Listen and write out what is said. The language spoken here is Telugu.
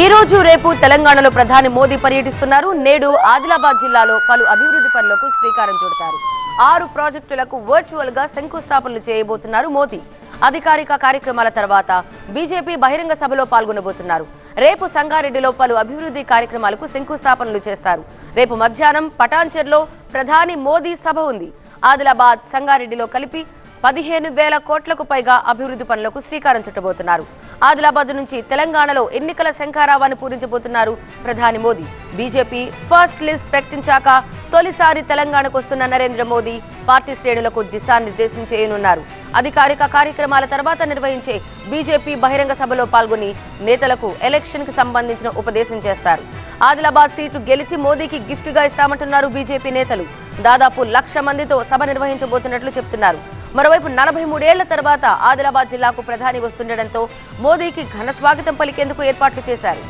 ఈ రోజు రేపు తెలంగాణలో ప్రధాని మోదీ పర్యటిస్తున్నారు. నేడు ఆదిలాబాద్ జిల్లాలో పలు అభివృద్ధి పనులకు శ్రీకారం చుడతారు. ఆరు ప్రాజెక్టులకు వర్చువల్గా శంకుస్థాపనలు చేయబోతున్నారు మోదీ. అధికారిక కార్యక్రమాల తర్వాత బీజేపీ బహిరంగ సభలో పాల్గొనబోతున్నారు. రేపు సంగారెడ్డిలో పలు అభివృద్ధి కార్యక్రమాలకు శంకుస్థాపనలు చేస్తారు. రేపు మధ్యాహ్నం పటాన్చెర్లో ప్రధాని మోదీ సభ ఉంది. ఆదిలాబాద్ సంగారెడ్డిలో కలిపి పదిహేను వేల కోట్లకు పైగా అభివృద్ధి పనులకు శ్రీకారం చుట్టబోతున్నారు. ఆదిలాబాద్ నుంచి తెలంగాణలో ఎన్నికల శంఖారావాన్ని పూరించబోతున్నారు ప్రధాని మోదీ. బీజేపీ ఫస్ట్ లిస్ట్ ప్రకటించాక తొలిసారి తెలంగాణకు వస్తున్న నరేంద్ర మోదీ పార్టీ శ్రేణులకు దిశానిర్దేశం చేయనున్నారు. అధికారిక కార్యక్రమాల తర్వాత నిర్వహించే బీజేపీ బహిరంగ సభలో పాల్గొని నేతలకు ఎలక్షన్కి సంబంధించిన ఉపదేశం చేస్తారు. ఆదిలాబాద్ సీటు గెలిచి మోదీకి గిఫ్ట్గా ఇస్తామంటున్నారు బీజేపీ నేతలు. దాదాపు లక్ష మందితో సభ నిర్వహించబోతున్నట్లు చెప్తున్నారు. మరోవైపు నలభై మూడేళ్ళ తర్వాత ఆదిలాబాద్ జిల్లాకు ప్రధాని వస్తుండటంతో మోదీకి ఘన స్వాగతం పలికేందుకు ఏర్పాట్లు చేశారు.